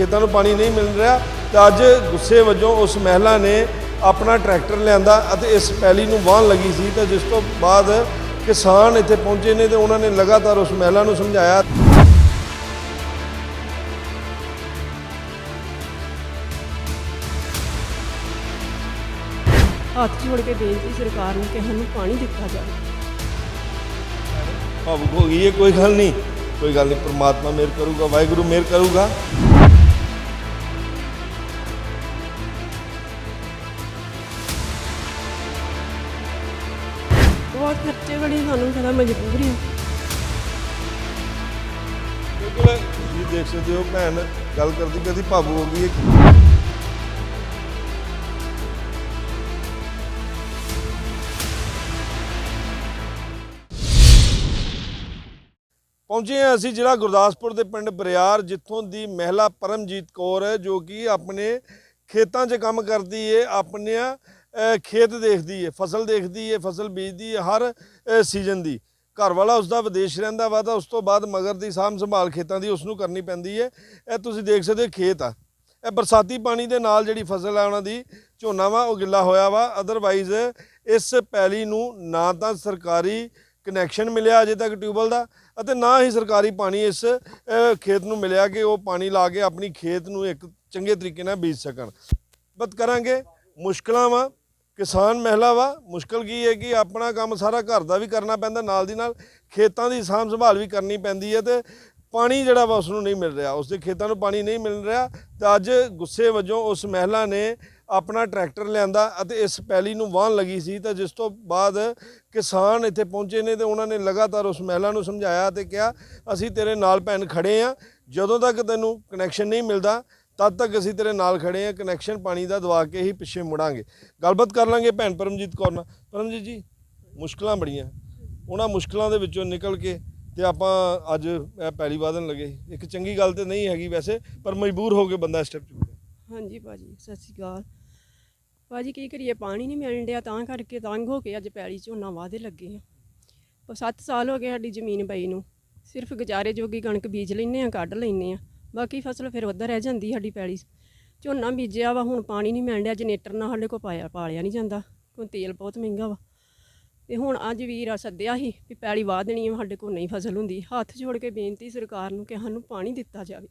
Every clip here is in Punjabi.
ਖੇਤਾਂ ਨੂੰ ਪਾਣੀ ਨਹੀਂ ਮਿਲ ਰਿਹਾ ਤੇ ਅੱਜ ਗੁੱਸੇ ਵਜੋਂ ਉਸ ਮਹਿਲਾ ਨੇ ਆਪਣਾ ਟਰੈਕਟਰ ਲਿਆਂਦਾ ਅਤੇ ਇਸ ਪੈਲੀ ਨੂੰ ਵਾਹਣ ਲੱਗੀ ਸੀ। ਤੇ ਜਿਸ ਤੋਂ ਬਾਅਦ ਕਿਸਾਨ ਇੱਥੇ ਪਹੁੰਚੇ ਨੇ ਤੇ ਉਹਨਾਂ ਨੇ ਲਗਾਤਾਰ ਉਸ ਮਹਿਲਾ ਨੂੰ ਸਮਝਾਇਆ। ਹੱਥ ਜੋੜ ਕੇ ਬੇਨਤੀ ਸਰਕਾਰ ਨੂੰ ਕਿ ਸਾਨੂੰ ਪਾਣੀ ਦਿੱਤਾ ਜਾਵੇ। ਭਾਵੁਕ ਹੋ ਗਈ ਹੈ ਕੋਈ ਗੱਲ ਨਹੀਂ। ਕੋਈ ਗੱਲ ਨਹੀਂ ਪ੍ਰਮਾਤਮਾ ਮਿਹਰ ਕਰੂਗਾ ਵਾਹਿਗੁਰੂ ਮਿਹਰ ਕਰੂਗਾ। ਬਹੁਤ ਖਰਚੇ ਸਾਨੂੰ ਪਤਾ ਮਜਬੂਰੀ ਬਿਲਕੁਲ, ਤੁਸੀਂ ਦੇਖ ਸਕਦੇ ਹੋ ਭੈਣ ਗੱਲ ਕਰਦੀ ਕਰਦੀ ਭਾਵੁਕ ਹੋ ਗਈ ਹੈ। ਪਹੁੰਚੇ ਹਾਂ ਅਸੀਂ ਜ਼ਿਲ੍ਹਾ ਗੁਰਦਾਸਪੁਰ ਦੇ ਪਿੰਡ ਬਰਿਆਰ, ਜਿੱਥੋਂ ਦੀ ਮਹਿਲਾ ਪਰਮਜੀਤ ਕੌਰ ਹੈ, ਜੋ ਕਿ ਆਪਣੇ ਖੇਤਾਂ 'ਚ ਕੰਮ ਕਰਦੀ ਹੈ ਆਪਣੀਆਂ ਖੇਤ ਦੇਖਦੀ ਹੈ ਫਸਲ ਦੇਖਦੀ ਹੈ ਫਸਲ ਬੀਜਦੀ ਹੈ ਹਰ ਸੀਜ਼ਨ ਦੀ। ਘਰ ਵਾਲਾ ਉਸਦਾ ਵਿਦੇਸ਼ ਰਹਿੰਦਾ ਵਾ ਤਾਂ ਉਸ ਤੋਂ ਬਾਅਦ ਮਗਰ ਦੀ ਸਾਂਭ ਸੰਭਾਲ ਖੇਤਾਂ ਦੀ ਉਸ ਨੂੰ ਕਰਨੀ ਪੈਂਦੀ ਹੈ ਇਹ ਤੁਸੀਂ ਦੇਖ ਸਕਦੇ ਹੋ ਖੇਤ ਆ। ਇਹ ਬਰਸਾਤੀ ਪਾਣੀ ਦੇ ਨਾਲ ਜਿਹੜੀ ਫਸਲ ਆ ਉਹਨਾਂ ਦੀ ਝੋਨਾ ਵਾ, ਉਹ ਗਿੱਲਾ ਹੋਇਆ ਵਾ। ਅਦਰਵਾਈਜ਼ ਇਸ ਪੈਲੀ ਨੂੰ ਨਾ ਤਾਂ ਸਰਕਾਰੀ ਕਨੈਕਸ਼ਨ ਮਿਲਿਆ ਅਜੇ ਤੱਕ ਟਿਊਬਲ ਦਾ ਅਤੇ ਨਾ ਹੀ ਸਰਕਾਰੀ ਪਾਣੀ ਇਸ ਖੇਤ ਨੂੰ ਮਿਲਿਆ ਕਿ ਉਹ ਪਾਣੀ ਲਾ ਕੇ ਆਪਣੀ ਖੇਤ ਨੂੰ ਇੱਕ ਚੰਗੇ ਤਰੀਕੇ ਨਾਲ ਬੀਜ ਸਕਣ। ਬਤ ਕਰਾਂਗੇ ਮੁਸ਼ਕਲਾਂ ਵਾ। ਕਿਸਾਨ ਮਹਿਲਾ ਵਾ, ਮੁਸ਼ਕਲ ਕੀ ਹੈ ਕਿ ਆਪਣਾ ਕੰਮ ਸਾਰਾ ਘਰ ਦਾ ਵੀ ਕਰਨਾ ਪੈਂਦਾ, ਨਾਲ ਦੀ ਨਾਲ ਖੇਤਾਂ ਦੀ ਸਾਂਭ ਸੰਭਾਲ ਵੀ ਕਰਨੀ ਪੈਂਦੀ ਹੈ ਤੇ ਪਾਣੀ ਜਿਹੜਾ ਵਾ ਉਸ ਨੂੰ ਨਹੀਂ ਮਿਲ ਰਿਹਾ ਉਸ ਦੇ ਖੇਤਾਂ ਨੂੰ ਪਾਣੀ ਨਹੀਂ ਮਿਲ ਰਿਹਾ ਤੇ ਅੱਜ ਗੁੱਸੇ ਵਜੋਂ ਉਸ ਮਹਿਲਾ ਨੇ ਆਪਣਾ ਟਰੈਕਟਰ ਲਿਆਂਦਾ ਅਤੇ ਇਸ ਪੈਲੀ ਨੂੰ ਵਾਹਣ ਲੱਗੀ ਸੀ ਤੇ ਜਿਸ ਤੋਂ ਬਾਅਦ ਕਿਸਾਨ ਇੱਥੇ ਪਹੁੰਚੇ ਨੇ ਤੇ ਉਹਨਾਂ ਨੇ ਲਗਾਤਾਰ ਉਸ ਮਹਿਲਾ ਨੂੰ ਸਮਝਾਇਆ ਤੇ ਕਿਹਾ, ਅਸੀਂ ਤੇਰੇ ਨਾਲ ਭੈਣ ਖੜੇ ਆ, ਜਦੋਂ ਤੱਕ ਤੈਨੂੰ ਕਨੈਕਸ਼ਨ ਨਹੀਂ ਮਿਲਦਾ ਤਦ ਤੱਕ ਅਸੀਂ ਤੇਰੇ ਨਾਲ ਖੜੇ ਆ ਕਨੈਕਸ਼ਨ ਪਾਣੀ ਦਾ ਦਵਾ ਕੇ ਹੀ ਪਿੱਛੇ ਮੁੜਾਂਗੇ। ਗੱਲਬਾਤ ਕਰ ਲਾਂਗੇ ਭੈਣ ਪਰਮਜੀਤ ਕੌਰ ਨਾਲ। ਪਰਮਜੀਤ ਜੀ, ਮੁਸ਼ਕਲਾਂ ਬੜੀਆਂ। ਉਹਨਾਂ ਮੁਸ਼ਕਲਾਂ ਦੇ ਵਿੱਚੋਂ ਨਿਕਲ ਕੇ ਤੇ ਆਪਾਂ ਅੱਜ ਇਹ ਪੈਲੀ ਵਾਦਨ ਲੱਗੇ ਇੱਕ ਚੰਗੀ ਗੱਲ ਤੇ ਨਹੀਂ ਹੈਗੀ ਵੈਸੇ, ਪਰ ਮਜਬੂਰ ਹੋ ਕੇ ਬੰਦਾ ਸਟੈਪ ਚੁੱਕਦਾ ਹਾਂਜੀ ਭਾਜੀ, ਸਤਿ ਸ਼੍ਰੀ ਅਕਾਲ। ਭਾਜੀ, ਕੀ ਕਰੀਏ? ਪਾਣੀ ਨਹੀਂ ਮਿਲਣ ਡਿਆ, ਤਾਂ ਕਰਕੇ ਤੰਗ ਹੋ ਕੇ ਅੱਜ ਪੈਲੀ ਝੋਨਾ ਵਾਦੇ ਲੱਗੇ ਆ। ਪਰ 7 ਸਾਲ ਹੋ ਗਏ ਸਾਡੀ ਜ਼ਮੀਨ ਬਈ ਨੂੰ। ਸਿਰਫ ਗੁਜ਼ਾਰੇ ਜੋਗੀ ਕਣਕ ਬੀਜ ਲੈਨੇ ਆ ਕੱਢ ਲੈਨੇ ਆ ਬਾਕੀ ਫਸਲ ਫਿਰ ਉੱਧਰ ਰਹਿ ਜਾਂਦੀ ਸਾਡੀ ਪੈਲੀ। ਝੋਨਾ ਬੀਜਿਆ ਵਾ ਹੁਣ ਪਾਣੀ ਨਹੀਂ ਮਿਲਣ ਡਿਆ ਜਨਰੇਟਰ ਨਾਲ ਸਾਡੇ ਕੋਲ ਪਾਇਆ ਪਾਲਿਆ ਨਹੀਂ ਜਾਂਦਾ। ਕਿਉਂ ਤੇਲ ਬਹੁਤ ਮਹਿੰਗਾ ਵਾ। ਤੇ ਹੁਣ ਅੱਜ ਵੀਰ ਆ ਸੱਦਿਆ ਸੀ ਵੀ ਪੈਲੀ ਵਾਹ ਦੇਣੀ ਆ ਸਾਡੇ ਕੋਲ ਨਹੀਂ ਫਸਲ ਹੁੰਦੀ। ਹੱਥ ਜੋੜ ਕੇ ਬੇਨਤੀ ਸਰਕਾਰ ਨੂੰ ਕਿ ਸਾਨੂੰ ਪਾਣੀ ਦਿੱਤਾ ਜਾਵੇ।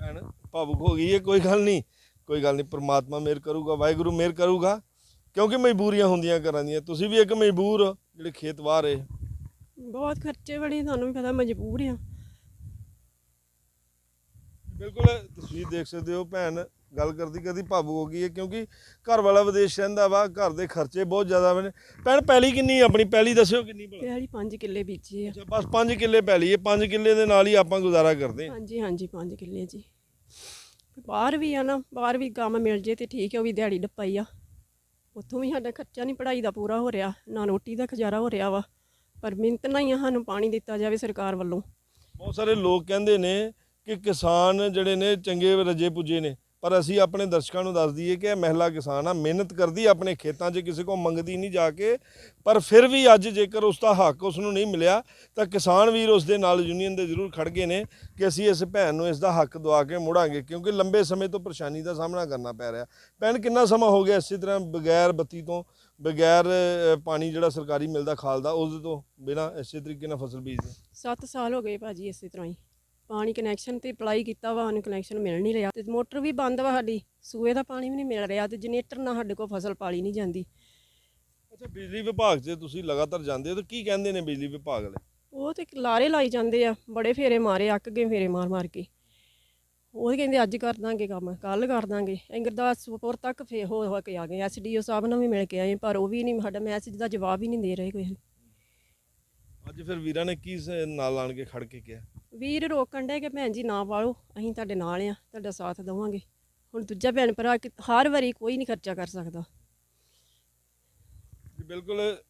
ਭੈਣ ਭਾਵੁਕ ਹੋ ਗਈ ਹੈ ਕੋਈ ਗੱਲ ਨਹੀਂ। ਕੋਈ ਗੱਲ ਨਹੀਂ ਪ੍ਰਮਾਤਮਾ ਮਿਹਰ ਕਰੂਗਾ ਵਾਹਿਗੁਰੂ ਮਿਹਰ ਕਰੂਗਾ। ਕਿਉਂਕਿ ਮਜਬੂਰੀਆਂ ਹੁੰਦੀਆਂ ਘਰਾਂ ਦੀਆਂ। ਤੁਸੀਂ ਵੀ ਇੱਕ ਮਜਬੂਰ ਹੋ ਜਿਹੜੇ ਖੇਤ ਵਾਹ ਰਹੇ। ਬਹੁਤ ਖਰਚੇ ਬੜੇ ਤੁਹਾਨੂੰ ਵੀ ਪਤਾ ਮਜਬੂਰ ਆ। ਬਿਲਕੁਲ ਤੁਸੀਂ ਦੇਖ ਸਕਦੇ ਹੋ ਭੈਣ ਗੱਲ ਕਰਦੀ ਕਰਦੀ ਭਾਵੁਕ ਹੋ ਗਈ ਹੈ ਕਿਉਂਕਿ ਘਰ ਵਾਲਾ ਵਿਦੇਸ਼ ਰਹਿੰਦਾ ਵਾ ਘਰ ਦੇ ਖਰਚੇ ਬਹੁਤ ਜ਼ਿਆਦਾ ਨੇ। ਭੈਣ ਪੈਲੀ ਕਿੰਨੀ ਆਪਣੀ? ਪੈਲੀ ਦੱਸਿਓ ਕਿੰਨੀ ਭਲਾ? ਪਿਆਲੀ 5 ਕਿੱਲੇ ਬੀਜੇ ਆ। ਅੱਛਾ ਬਸ 5 ਕਿੱਲੇ ਪੈਲੀ ਹੈ 5 ਕਿੱਲੇ ਦੇ ਨਾਲ ਹੀ ਆਪਾਂ ਗੁਜ਼ਾਰਾ ਕਰਦੇ ਹਾਂ। ਹਾਂਜੀ ਹਾਂਜੀ 5 ਕਿੱਲੇ ਜੀ। ਬਾਹਰ ਵੀ ਆ ਨਾ ਬਾਹਰ ਵੀ ਕੰਮ ਮਿਲ ਜੇ ਤੇ ਠੀਕ ਹੈ ਉਹ ਵੀ ਦਿਹਾੜੀ ਡੱਪਾਈ ਆ। ਉੱਥੋਂ ਵੀ ਸਾਡਾ ਖਰਚਾ ਨਹੀਂ ਪੜ੍ਹਾਈ ਦਾ ਪੂਰਾ ਹੋ ਰਿਹਾ ਨਾ ਰੋਟੀ ਦਾ ਗੁਜ਼ਾਰਾ ਹੋ ਰਿਹਾ ਵਾ। ਪਰ ਮਿਹਨਤ ਨਾਲ ਹੀ ਆ ਸਾਨੂੰ ਪਾਣੀ ਦਿੱਤਾ ਜਾਵੇ ਸਰਕਾਰ ਵੱਲੋਂ। ਬਹੁਤ ਸਾਰੇ ਲੋਕ ਕਹਿੰਦੇ ਨੇ ਕਿ ਕਿਸਾਨ ਜਿਹੜੇ ਨੇ ਚੰਗੇ ਰਜੇ ਪੁੱਜੇ ਨੇ। ਪਰ ਅਸੀਂ ਆਪਣੇ ਦਰਸ਼ਕਾਂ ਨੂੰ ਦੱਸ ਦਈਏ ਕਿ ਇਹ ਮਹਿਲਾ ਕਿਸਾਨ ਆ, ਮਿਹਨਤ ਕਰਦੀ ਆਪਣੇ ਖੇਤਾਂ 'ਚ ਕਿਸੇ ਕੋ ਮੰਗਦੀ ਨਹੀਂ ਜਾ ਕੇ। ਪਰ ਫਿਰ ਵੀ ਅੱਜ ਜੇਕਰ ਉਸ ਦਾ ਹੱਕ ਉਸ ਨੂੰ ਨਹੀਂ ਮਿਲਿਆ, ਤਾਂ ਕਿਸਾਨ ਵੀਰ ਉਸ ਦੇ ਨਾਲ ਯੂਨੀਅਨ ਦੇ ਜ਼ਰੂਰ ਖੜ ਗਏ ਨੇ ਕਿ ਅਸੀਂ ਇਸ ਭੈਣ ਨੂੰ ਇਸ ਦਾ ਹੱਕ ਦਵਾ ਕੇ ਮੁੜਾਂਗੇ, ਕਿਉਂਕਿ ਲੰਬੇ ਸਮੇਂ ਤੋਂ ਪਰੇਸ਼ਾਨੀ ਦਾ ਸਾਹਮਣਾ ਕਰਨਾ ਪੈ ਰਿਹਾ। ਭੈਣ, ਕਿੰਨਾ ਸਮਾਂ ਹੋ ਗਿਆ ਇਸੇ ਤਰ੍ਹਾਂ ਬਗੈਰ ਬੱਤੀ ਤੋਂ, ਬਗੈਰ ਪਾਣੀ ਜਿਹੜਾ ਸਰਕਾਰੀ ਮਿਲਦਾ ਖਾਲ ਦਾ, ਉਸ ਤੋਂ ਬਿਨਾ ਇਸੇ ਤਰੀਕੇ ਨਾਲ ਫਸਲ ਬੀਜਦੇ? 7 ਸਾਲ ਹੋ ਗਏ ਭਾਜੀ ਇਸੇ ਤਰ੍ਹਾਂ ਹੀ। ਪਾਣੀ ਕਨੈਕਸ਼ਨ ਤੇ ਅਪਲਾਈ ਕੀਤਾ ਵਾ ਸਾਨੂੰ ਕਨੈਕਸ਼ਨ ਮਿਲ ਨਹੀਂ ਰਿਹਾ ਤੇ ਮੋਟਰ ਵੀ ਬੰਦ ਵਾ ਸਾਡੀ ਸੂਏ ਦਾ ਪਾਣੀ ਵੀ ਨਹੀਂ ਮਿਲ ਰਿਹਾ ਤੇ ਜਨਰੇਟਰ ਨਾਲ ਸਾਡੇ ਕੋਲ ਫਸਲ ਪਾਲੀ ਨਹੀਂ ਜਾਂਦੀ। ਅੱਛਾ ਬਿਜਲੀ ਵਿਭਾਗ 'ਚ ਤੁਸੀਂ ਲਗਾਤਾਰ ਜਾਂਦੇ ਹੋ ਤਾਂ ਕੀ ਕਹਿੰਦੇ ਨੇ ਬਿਜਲੀ ਵਿਭਾਗ ਵਾਲੇ? ਉਹ ਤੇ ਲਾਰੇ ਲਾਈ ਜਾਂਦੇ ਆ ਬੜੇ ਫੇਰੇ ਮਾਰੇ ਅੱਕ ਗਏ ਫੇਰੇ ਮਾਰ ਮਾਰ ਕੇ। ਉਹ ਕਹਿੰਦੇ ਅੱਜ ਕਰ ਦਾਂਗੇ ਕੰਮ ਕੱਲ ਕਰ ਦਾਂਗੇ। ਅਸੀਂ ਗੁਰਦਾਸਪੁਰ ਤੱਕ ਫੇ ਹੋ ਹੋ ਕੇ ਆ ਗਏ ਐਸਡੀਓ ਸਾਹਿਬ ਨਾਲ ਵੀ ਮਿਲ ਕੇ ਆਏ ਪਰ ਉਹ ਵੀ ਨਹੀਂ ਸਾਡਾ ਮੈਸੇਜ ਦਾ ਜਵਾਬ ਹੀ ਨਹੀਂ ਦੇ ਰਹੇ ਕੋਈ। ਅੱਜ ਫਿਰ ਵੀਰਾਂ ਨੇ ਕੀ ਨਾਲ ਆਣ ਕੇ ਖੜ ਕੇ ਕਿਹਾ? ਵੀਰ ਰੋਕਣ ਡੇ ਕਿ ਭੈਣ ਜੀ ਨਾ ਵਾਲੋ, ਅਸੀਂ ਤੁਹਾਡੇ ਨਾਲ ਆ, ਤੁਹਾਡਾ ਸਾਥ ਦੇਵਾਂਗੇ। ਹੁਣ ਦੂਜਾ ਭੈਣ ਭਰਾ ਕਿ- ਹਰ ਵਾਰੀ ਕੋਈ ਨਹੀਂ ਖਰਚਾ ਕਰ ਸਕਦਾ। ਜੀ, ਬਿਲਕੁਲ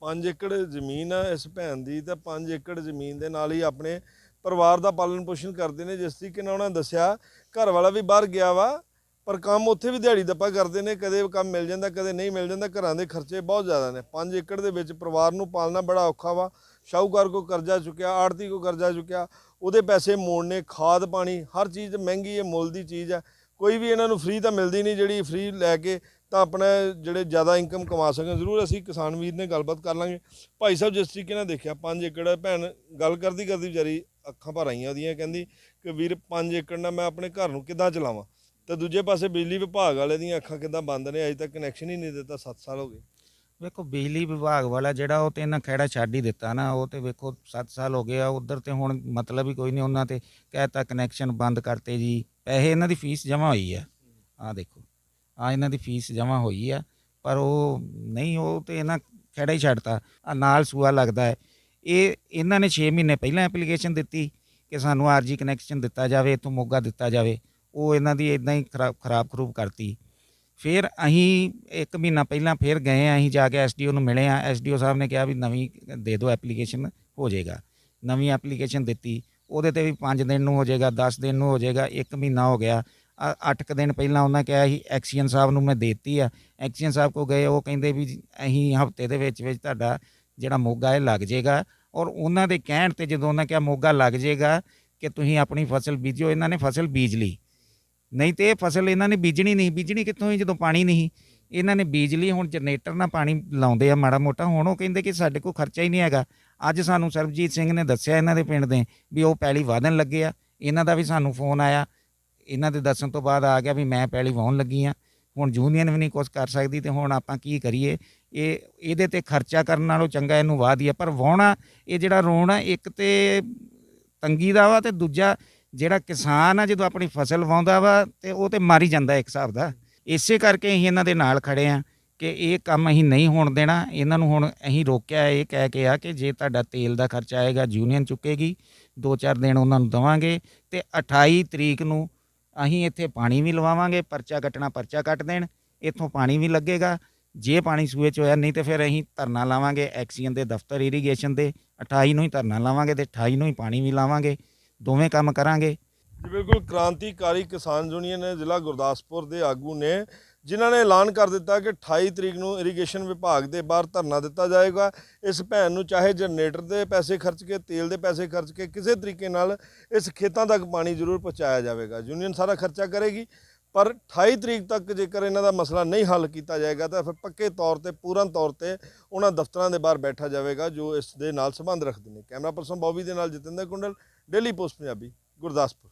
5 ਏਕੜ ਜ਼ਮੀਨ ਆ ਇਸ ਭੈਣ ਦੀ, ਤਾਂ 5 ਏਕੜ ਜ਼ਮੀਨ ਦੇ ਨਾਲ ਹੀ ਆਪਣੇ ਪਰਿਵਾਰ ਦਾ ਪਾਲਣ ਪੋਸ਼ਣ ਕਰਦੇ ਨੇ, ਜਿਸ ਤਰੀਕੇ ਨਾਲ ਉਹਨਾਂ ਨੇ ਦੱਸਿਆ ਘਰ ਵਾਲਾ ਵੀ ਬਾਹਰ ਗਿਆ ਵਾ ਪਰ ਕੰਮ ਉੱਥੇ ਵੀ ਦਿਹਾੜੀ ਦੱਪਾ ਕਰਦੇ ਨੇ, ਕਦੇ ਕੰਮ ਮਿਲ ਜਾਂਦਾ, ਕਦੇ ਨਹੀਂ ਮਿਲ ਜਾਂਦਾ, ਘਰਾਂ ਦੇ ਖਰਚੇ ਬਹੁਤ ਜ਼ਿਆਦਾ ਨੇ। 5 ਏਕੜ ਦੇ ਵਿੱਚ ਪਰਿਵਾਰ ਨੂੰ ਪਾਲਣਾ ਬੜਾ ਔਖਾ ਵਾ। ਸ਼ਾਹੂਕਾਰ ਕੋ ਕਰਜ਼ਾ ਚੁੱਕਿਆ ਆੜਤੀ ਕੋ ਕਰਜ਼ਾ ਚੁੱਕਿਆ, ਉਹਦੇ ਪੈਸੇ ਮੋੜਨੇ ਖਾਦ ਪਾਣੀ, ਹਰ ਚੀਜ਼ ਮਹਿੰਗੀ ਹੈ, ਮੁੱਲ ਦੀ ਚੀਜ਼ ਹੈ। ਕੋਈ ਵੀ ਇਹਨਾਂ ਨੂੰ ਫ੍ਰੀ ਤਾਂ ਮਿਲਦੀ ਨਹੀਂ, ਜਿਹੜੀ ਫ੍ਰੀ ਲੈ ਕੇ ਤਾਂ ਆਪਣਾ ਜਿਹੜੇ ਜ਼ਿਆਦਾ ਇਨਕਮ ਕਮਾ ਸਕਣ। ਜ਼ਰੂਰ ਅਸੀਂ ਕਿਸਾਨ ਵੀਰ ਨੇ ਗੱਲਬਾਤ ਕਰ ਲਾਂਗੇ। ਭਾਈ ਸਾਹਿਬ, ਜਿਸ ਤਰੀਕੇ ਨਾਲ ਦੇਖਿਆ 5 ਏਕੜ ਭੈਣ ਗੱਲ ਕਰਦੀ ਕਰਦੀ ਵਿਚਾਰੀ ਅੱਖਾਂ ਭਰ ਆਈਆਂ ਉਹਦੀਆਂ, ਕਹਿੰਦੀ ਕਿ ਵੀਰ 5 ਏਕੜ ਨਾਲ ਮੈਂ ਆਪਣੇ ਘਰ ਨੂੰ ਕਿੱਦਾਂ ਚਲਾਵਾਂ? ਤੇ ਦੂਜੇ ਪਾਸੇ ਬਿਜਲੀ ਵਿਭਾਗ ਵਾਲੇ ਦੀਆਂ ਅੱਖਾਂ ਕਿੱਦਾਂ ਬੰਦ ਨੇ? ਅਜੇ ਤੱਕ ਕਨੈਕਸ਼ਨ ਹੀ ਨਹੀਂ ਦਿੱਤਾ 7 ਸਾਲ ਹੋ ਗਏ। ਵੇਖੋ, ਬਿਜਲੀ ਵਿਭਾਗ ਵਾਲਾ ਜਿਹੜਾ ਉਹ ਤੇ ਇਹਨਾਂ ਖਹਿੜਾ ਛੱਡ ਹੀ ਦਿੱਤਾ ਨਾ, ਉਹ ਤੇ ਵੇਖੋ 7 ਸਾਲ ਹੋ ਗਏ ਆ, ਉਧਰ ਤੇ ਹੁਣ ਮਤਲਬ ਹੀ ਕੋਈ ਨਹੀਂ, ਉਹਨਾਂ ਤੇ ਕਹਿਤਾ ਕਨੈਕਸ਼ਨ ਬੰਦ ਕਰਤੇ ਜੀ। ਪੈਸੇ ਇਹਨਾਂ ਦੀ ਫੀਸ ਜਮ੍ਹਾਂ ਹੋਈ ਆ। ਆ ਦੇਖੋ ਆ ਇਹਨਾਂ ਦੀ ਫੀਸ ਜਮ੍ਹਾਂ ਹੋਈ ਆ, ਪਰ ਉਹ ਨਹੀਂ, ਉਹ ਤੇ ਇਹਨਾਂ ਖਹਿੜਾ ਹੀ ਛੱਡਤਾ। ਆ ਨਾਲ ਸੂਆ ਲੱਗਦਾ ਹੈ। ਇਹ, ਇਹਨਾਂ ਨੇ 6 ਮਹੀਨੇ ਪਹਿਲਾਂ ਐਪਲੀਕੇਸ਼ਨ ਦਿੱਤੀ ਕਿ ਸਾਨੂੰ ਆਰਜੀ ਕਨੈਕਸ਼ਨ ਦਿੱਤਾ ਜਾਵੇ, ਇੱਥੋਂ ਮੋਗਾ ਦਿੱਤਾ ਜਾਵੇ। ਉਹ ਇਹਨਾਂ ਦੀ ਇਦਾਂ ਹੀ ਖਰਾਬ ਖਰਾਬ ਖਰੂਬ ਕਰਤੀ। ਫਿਰ ਅਸੀਂ ਇੱਕ ਮਹੀਨਾ ਪਹਿਲਾਂ ਫਿਰ ਗਏ ਆ, ਅਸੀਂ ਜਾ ਕੇ ਐਸਡੀਓ ਨੂੰ ਮਿਲੇ ਆ। ਐਸਡੀਓ ਸਾਹਿਬ ਨੇ ਕਿਹਾ ਵੀ ਨਵੀਂ ਦੇ ਦਿਓ ਐਪਲੀਕੇਸ਼ਨ, ਹੋ ਜਾਏਗਾ। ਨਵੀਂ ਐਪਲੀਕੇਸ਼ਨ ਦਿੱਤੀ। ਉਹਦੇ ਤੇ ਵੀ 5 ਦਿਨ ਨੂੰ ਹੋ ਜਾਏਗਾ 10 ਦਿਨ ਨੂੰ ਹੋ ਜਾਏਗਾ 1 ਮਹੀਨਾ ਹੋ ਗਿਆ। 8 ਕੁ ਦਿਨ ਪਹਿਲਾਂ ਉਹਨਾਂ ਕਿਹਾ ਸੀ, ਐਕਸੀਅਨ ਸਾਹਿਬ ਨੂੰ ਮੈਂ ਦੇਤੀ ਆ। ਐਕਸੀਅਨ ਸਾਹਿਬ ਕੋ ਗਏ, ਉਹ ਕਹਿੰਦੇ ਵੀ ਅਸੀਂ ਹਫ਼ਤੇ ਦੇ ਵਿੱਚ ਵਿੱਚ ਤੁਹਾਡਾ ਜਿਹੜਾ ਮੋਗਾ ਇਹ ਲੱਗ ਜਾਏਗਾ। ਔਰ ਉਹਨਾਂ ਦੇ ਕਹਿਣ ਤੇ ਜਦੋਂ ਉਹਨਾਂ ਕਿਹਾ ਮੋਗਾ ਲੱਗ ਜਾਏਗਾ ਕਿ ਤੁਸੀਂ ਆਪਣੀ ਫਸਲ ਬੀਜੋ ਇਹਨਾਂ ਨੇ ਫਸਲ ਬੀਜ ਲਈ। ਨਹੀਂ ਤੇ ਇਹ ਫਸਲ ਇਹਨਾਂ ਨੇ ਬੀਜਣੀ ਨਹੀਂ, ਬੀਜਣੀ ਕਿੱਥੋਂ ਹੀ ਜਦੋਂ ਪਾਣੀ ਨਹੀਂ ਇਹਨਾਂ ਨੇ ਬੀਜ ਲਈ, ਹੁਣ ਜਨਰੇਟਰ ਨਾਲ ਪਾਣੀ ਲਾਉਂਦੇ ਆ ਮਾੜਾ ਮੋਟਾ। ਹੁਣ ਉਹ ਕਹਿੰਦੇ ਕਿ ਸਾਡੇ ਕੋਲ ਖਰਚਾ ਹੀ ਨਹੀਂ ਹੈਗਾ। ਅੱਜ ਸਾਨੂੰ ਸਰਬਜੀਤ ਸਿੰਘ ਨੇ ਦੱਸਿਆ ਇਹਨਾਂ ਦੇ ਪਿੰਡ ਦੇ ਵੀ ਉਹ ਪੈਲੀ ਵਾਧਨ ਲੱਗੇ ਆ। ਇਹਨਾਂ ਦਾ ਵੀ ਸਾਨੂੰ ਫੋਨ ਆਇਆ। ਇਹਨਾਂ ਦੇ ਦੱਸਣ ਤੋਂ ਬਾਅਦ ਆ ਗਿਆ ਵੀ ਮੈਂ ਪੈਲੀ ਵਾਹਣ ਲੱਗੀ ਆ। ਹੁਣ ਯੂਨੀਅਨ ਵੀ ਨਹੀਂ ਕੁਝ ਕਰ ਸਕਦੀ ਤੇ ਹੁਣ ਆਪਾਂ ਕੀ ਕਰੀਏ? ਇਹ, ਇਹਦੇ ਤੇ ਖਰਚਾ ਕਰਨ ਨਾਲੋਂ ਚੰਗਾ ਇਹਨੂੰ ਵਾਹ ਦਈਏ। ਪਰ ਵਾਹੁਣਾ, ਇਹ ਜਿਹੜਾ ਰੋਣ ਆ, ਇੱਕ ਤੇ ਤੰਗੀ ਦਾ ਵਾ ਤੇ ਦੂਜਾ ਜਿਹੜਾ ਕਿਸਾਨ ਆ, ਜਦੋਂ ਆਪਣੀ ਫਸਲ ਵਾਉਂਦਾ ਵਾ, ਤੇ ਉਹ ਤੇ ਮਾਰੀ ਜਾਂਦਾ ਇੱਕ ਹਿਸਾਬ ਦਾ। ਇਸੇ ਕਰਕੇ ਅਸੀਂ ਇਹਨਾਂ ਦੇ ਨਾਲ ਖੜੇ ਆ ਕਿ ਇਹ ਕੰਮ ਅਸੀਂ ਨਹੀਂ ਹੋਣ ਦੇਣਾ। ਇਹਨਾਂ ਨੂੰ ਹੁਣ ਅਸੀਂ ਰੋਕਿਆ, ਇਹ ਕਹਿ ਕੇ ਆ ਕਿ ਜੇ ਤੁਹਾਡਾ ਤੇਲ ਦਾ ਖਰਚਾ ਆਏਗਾ, ਯੂਨੀਅਨ ਚੁੱਕੇਗੀ ਦੋ ਚਾਰ ਦਿਨ ਉਹਨਾਂ ਨੂੰ ਦਵਾਂਗੇ ਤੇ 28 ਤਰੀਕ ਨੂੰ ਅਸੀਂ ਇੱਥੇ ਪਾਣੀ ਵੀ ਲਵਾਵਾਂਗੇ, ਪਰਚਾ ਕੱਟਣਾ ਪਰਚਾ ਕੱਟ ਦੇਣ, ਇੱਥੋਂ ਪਾਣੀ ਵੀ ਲੱਗੇਗਾ। ਜੇ ਪਾਣੀ ਸੂਏ ਚ ਹੋਇਆ ਨਹੀਂ ਤੇ ਫਿਰ ਅਸੀਂ ਧਰਨਾ ਲਾਵਾਂਗੇ ਐਕਸੀਅਨ ਦੇ ਦਫ਼ਤਰ ਇਰੀਗੇਸ਼ਨ ਦੇ 28 ਨੂੰ ਹੀ ਧਰਨਾ ਲਾਵਾਂਗੇ ਤੇ 28 ਨੂੰ ਹੀ ਪਾਣੀ ਵੀ ਲਾਵਾਂਗੇ। ਦੋਵੇਂ ਕੰਮ ਕਰਾਂਗੇ। ਜੀ, ਬਿਲਕੁਲ ਕ੍ਰਾਂਤੀਕਾਰੀ ਕਿਸਾਨ ਯੂਨੀਅਨ ਜ਼ਿਲ੍ਹਾ ਗੁਰਦਾਸਪੁਰ ਦੇ ਆਗੂ ਨੇ, ਜਿਨ੍ਹਾਂ ਨੇ ਐਲਾਨ ਕਰ ਦਿੱਤਾ ਕਿ 28 ਤਰੀਕ ਨੂੰ ਇਰੀਗੇਸ਼ਨ ਵਿਭਾਗ ਦੇ ਬਾਹਰ ਧਰਨਾ ਦਿੱਤਾ ਜਾਏਗਾ। ਇਸ ਭੈਣ ਨੂੰ ਚਾਹੇ ਜਨਰੇਟਰ ਦੇ ਪੈਸੇ ਖਰਚ ਕੇ, ਤੇਲ ਦੇ ਪੈਸੇ ਖਰਚ ਕੇ, ਕਿਸੇ ਤਰੀਕੇ ਨਾਲ ਇਸ ਖੇਤਾਂ ਤੱਕ ਪਾਣੀ ਜ਼ਰੂਰ ਪਹੁੰਚਾਇਆ ਜਾਵੇਗਾ। ਯੂਨੀਅਨ ਸਾਰਾ ਖਰਚਾ ਕਰੇਗੀ, ਪਰ 28 ਤਰੀਕ ਤੱਕ ਜੇਕਰ ਇਹਨਾਂ ਦਾ ਮਸਲਾ ਨਹੀਂ ਹੱਲ ਕੀਤਾ ਜਾਏਗਾ, ਤਾਂ ਫਿਰ ਪੱਕੇ ਤੌਰ ਤੇ, ਪੂਰਨ ਤੌਰ ਤੇ ਉਹਨਾਂ ਦਫ਼ਤਰਾਂ ਦੇ ਬਾਹਰ ਬੈਠਾ ਜਾਵੇਗਾ, ਜੋ ਇਸ ਦੇ ਨਾਲ ਸੰਬੰਧ ਰੱਖਦੇ ਨੇ। ਕੈਮਰਾ ਪਰਸਨ ਬੌਬੀ ਦੇ ਨਾਲ ਜਤਿੰਦਰ ਕੁੰਡਲ ਡੇਲੀ ਪੋਸਟ ਪੰਜਾਬੀ ਗੁਰਦਾਸਪੁਰ।